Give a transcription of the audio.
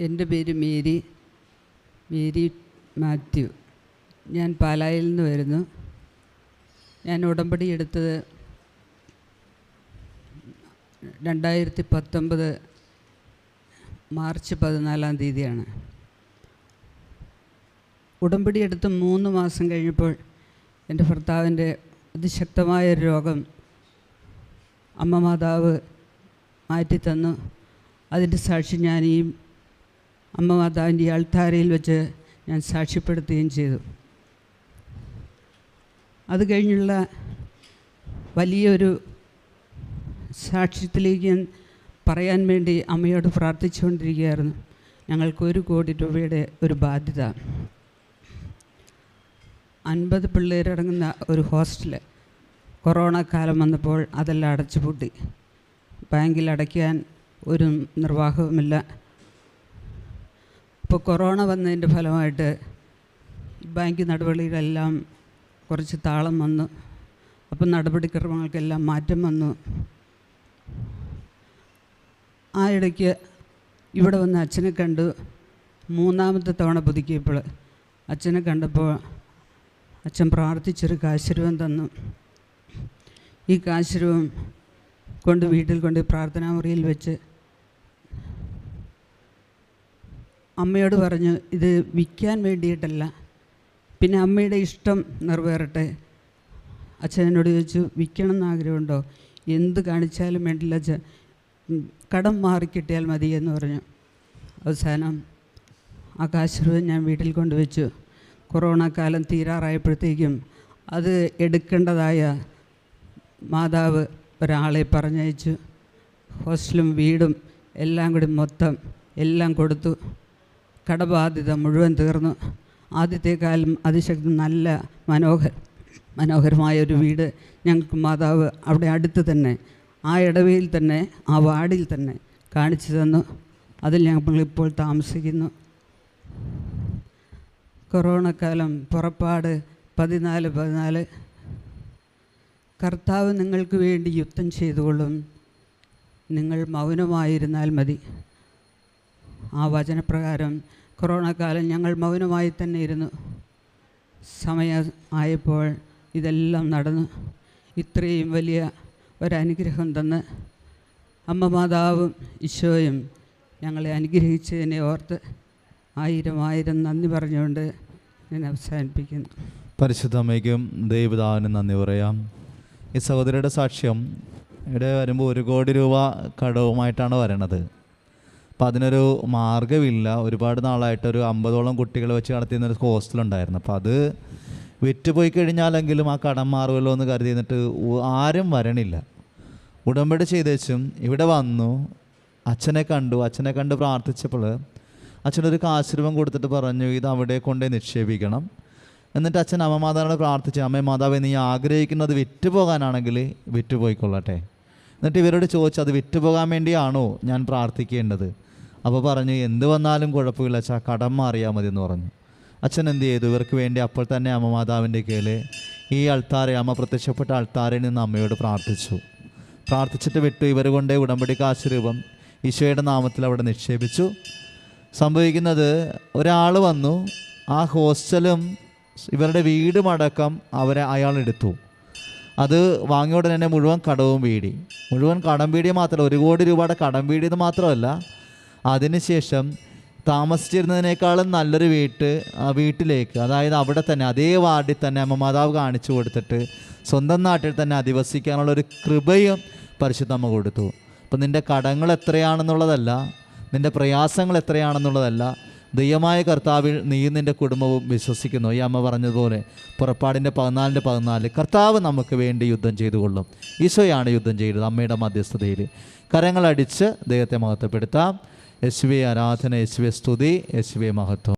എന്റെ പേര് Mary Mary Mathew. ഞാൻ പാലായിൽ നിന്ന് വരുന്നു. ഞാൻ ഉടമ്പടി എടുത്തത് രണ്ടായിരത്തി പത്തൊമ്പത് മാർച്ച് പതിനാലാം തീയതിയാണ്. ഉടമ്പടി എടുത്ത് മൂന്ന് മാസം കഴിഞ്ഞപ്പോൾ എന്റെ ഭർത്താവിന്റെ അതിശക്തമായ ഒരു രോഗം അമ്മ മാതാവ് മാറ്റിത്തന്നു. അതിന്റെ സാക്ഷി ഞാൻ ഈ അമ്മ മാതാവിന്റെ അൾത്താരയിൽ വെച്ച് ഞാൻ സാക്ഷ്യപ്പെടുത്തുകയും ചെയ്തു. അത് കഴിഞ്ഞുള്ള വലിയൊരു സാക്ഷ്യത്തിലേക്ക് ഞാൻ പറയാൻ വേണ്ടി അമ്മയോട് പ്രാർത്ഥിച്ചുകൊണ്ടിരിക്കുകയായിരുന്നു. ഞങ്ങൾക്ക് ഒരു കോടി രൂപയുടെ ഒരു ബാധ്യത. അൻപത് പിള്ളേരടങ്ങുന്ന ഒരു ഹോസ്റ്റൽ കൊറോണ കാലം വന്നപ്പോൾ അതെല്ലാം അടച്ചുപൂട്ടി. ബാങ്കിൽ അടയ്ക്കാൻ ഒരു നിർവാഹവുമില്ല. ഇപ്പോൾ കൊറോണ വന്നതിന്റെ ഫലമായിട്ട് ബാങ്ക് നടപടികളെല്ലാം കുറച്ച് താളം വന്നു. അപ്പം നടപടിക്രമങ്ങൾക്കെല്ലാം മാറ്റം വന്നു. ആ ഇടയ്ക്ക് ഇവിടെ വന്ന് അച്ഛനെ കണ്ടു. മൂന്നാമത്തെ തവണ പുതുക്കിയപ്പോൾ അച്ഛനെ കണ്ടപ്പോൾ അച്ഛൻ പ്രാർത്ഥിച്ചൊരു കാശുരൂപം തന്നു. ഈ കാശുരൂപം കൊണ്ട് വീട്ടിൽ കൊണ്ട് പ്രാർത്ഥനാ മുറിയിൽ വെച്ച് അമ്മയോട് പറഞ്ഞു ഇത് വിൽക്കാൻ വേണ്ടിയിട്ടല്ല. പിന്നെ അമ്മയുടെ ഇഷ്ടം നിറവേറട്ടെ. അച്ഛനോട് ചോദിച്ചു വിൽക്കണം എന്ന് ആഗ്രഹമുണ്ടോ? എന്ത് കാണിച്ചാലും വേണ്ടില്ല അച്ഛൻ. കടം മാറിക്കിട്ടിയാൽ മതി എന്ന് പറഞ്ഞു. അവസാനം ആ കാശുരൂപം ഞാൻ വീട്ടിൽ കൊണ്ടുവച്ചു. കൊറോണ കാലം തീരാറായപ്പോഴത്തേക്കും അത് എടുക്കേണ്ടതായ മാതാവ് ഒരാളെ പറഞ്ഞയച്ചു. ഹോസ്റ്റലും വീടും എല്ലാം കൂടി മൊത്തം എല്ലാം കൊടുത്തു. കടബാധ്യത മുഴുവൻ തീർന്നു ആദ്യത്തെക്കാലം അതിശക്തി നല്ല മനോഹര മനോഹരമായ ഒരു വീട് ഞങ്ങൾക്ക് മാതാവ് അവിടെ അടുത്ത് തന്നെ ആ ഇടവയിൽ തന്നെ ആ വാർഡിൽ തന്നെ കാണിച്ചു തന്നു. അതിൽ ഞങ്ങളിപ്പോൾ താമസിക്കുന്നു. കൊറോണ കാലം പുറപ്പാട് പതിനാല് പതിനാല്. കർത്താവ് നിങ്ങൾക്ക് വേണ്ടി യുദ്ധം ചെയ്തുകൊള്ളും. നിങ്ങൾ മൗനമായിരുന്നാൽ മതി. ആ വചനപ്രകാരം കൊറോണ കാലം ഞങ്ങൾ മൗനമായി തന്നെ ഇരുന്നു. സമയം ആയപ്പോൾ ഇതെല്ലാം നടന്നു. ഇത്രയും വലിയ ഒരനുഗ്രഹം തന്ന് അമ്മ മാതാവും ഈശോയും ഞങ്ങളെ അനുഗ്രഹിച്ചതിനെ ഓർത്ത് ആയിരം ആയിരം നന്ദി പറഞ്ഞുകൊണ്ട് ഞാൻ അവസാനിപ്പിക്കുന്നു. പരിശുദ്ധമ്മയ്ക്കും ദൈവദാവിനും നന്ദി പറയാം. ഈ സഹോദരിയുടെ സാക്ഷ്യം ഇവിടെ വരുമ്പോൾ ഒരു കോടി രൂപ കടവുമായിട്ടാണ് വരണത്. അപ്പോൾ അതിനൊരു മാർഗമില്ല. ഒരുപാട് നാളായിട്ട് ഒരു അമ്പതോളം കുട്ടികളെ വെച്ച് നടത്തിയിരുന്ന ഒരു ഹോസ്റ്റലുണ്ടായിരുന്നു. അപ്പോൾ അത് വിറ്റുപോയി കഴിഞ്ഞാലെങ്കിലും ആ കടം മാറുമല്ലോ എന്ന് കരുതി നിന്നിട്ട് ആരും വരണില്ല. ഉടമ്പടി ചെയ്തേച്ചും ഇവിടെ വന്നു. അച്ഛനെ കണ്ടു. അച്ഛനെ കണ്ട് പ്രാർത്ഥിച്ചപ്പോൾ അച്ഛനൊരു കാശ്രമം കൊടുത്തിട്ട് പറഞ്ഞു ഇത് അവിടെ കൊണ്ടേ നിക്ഷേപിക്കണം. എന്നിട്ട് അച്ഛൻ അമ്മ മാതാവിനോട് പ്രാർത്ഥിച്ചു അമ്മ മാതാവ് നീ ആഗ്രഹിക്കുന്നത് വിറ്റ് പോകാനാണെങ്കിൽ വിറ്റ് എന്നിട്ട് ഇവരോട് ചോദിച്ചു അത് വിറ്റ് പോകാൻ വേണ്ടിയാണോ ഞാൻ പ്രാർത്ഥിക്കേണ്ടത്? അപ്പോൾ പറഞ്ഞു എന്ത് വന്നാലും കുഴപ്പമില്ല അച്ഛാ കടം മാറിയാൽ മതി എന്ന് പറഞ്ഞു. അച്ഛൻ എന്ത് ചെയ്തു? ഇവർക്ക് വേണ്ടി അപ്പോൾ തന്നെ അമ്മ മാതാവിന്റെ കീഴിൽ ഈ അൾത്താരെ അമ്മ പ്രത്യക്ഷപ്പെട്ട അൾത്താരയിൽ നിന്ന് അമ്മയോട് പ്രാർത്ഥിച്ചു. പ്രാർത്ഥിച്ചിട്ട് വിട്ടു. ഇവർ കൊണ്ടേ ഉടമ്പടി കാശ് രൂപം ഈശോയുടെ നാമത്തിൽ അവിടെ നിക്ഷേപിച്ചു. സംഭവിക്കുന്നത് ഒരാൾ വന്നു. ആ ഹോസ്റ്റലും ഇവരുടെ വീടും അടക്കം അവരെ അയാൾ എടുത്തു. അത് വാങ്ങിയ ഉടനെ മുഴുവൻ കടവും വീടി. മുഴുവൻ കടം വീടിയ മാത്രമല്ല ഒരു കോടി രൂപയുടെ കടം വീടിയത് മാത്രമല്ല അതിനുശേഷം താമസിച്ചിരുന്നതിനേക്കാളും നല്ലൊരു വീട്ട് വീട്ടിലേക്ക് അതായത് അവിടെ തന്നെ അതേ വാർഡിൽ തന്നെ അമ്മ മാതാവ് കാണിച്ചു കൊടുത്തിട്ട് സ്വന്തം നാട്ടിൽ തന്നെ അധിവസിക്കാനുള്ള ഒരു കൃപയും പരിശുദ്ധമ്മ കൊടുത്തു. അപ്പം നിന്റെ കടങ്ങൾ എത്രയാണെന്നുള്ളതല്ല നിന്റെ പ്രയാസങ്ങൾ എത്രയാണെന്നുള്ളതല്ല ദൈവമായ കർത്താവിൽ നീ നിന്റെ കുടുംബവും വിശ്വസിക്കുന്നു. ഈ അമ്മ പറഞ്ഞതുപോലെ പുറപ്പാടിന്റെ പതിനാലിന്റെ പതിനാല് കർത്താവ് നമുക്ക് വേണ്ടി യുദ്ധം ചെയ്തു കൊള്ളും ഈശോയാണ് യുദ്ധം ചെയ്തത് അമ്മയുടെ മധ്യസ്ഥതയിൽ. കരങ്ങളടിച്ച് ദൈവത്തെ മഹത്വപ്പെടുത്താം. യേശുവെ ആരാധന യേശുവെ സ്തുതി യേശുവെ മഹത്വം.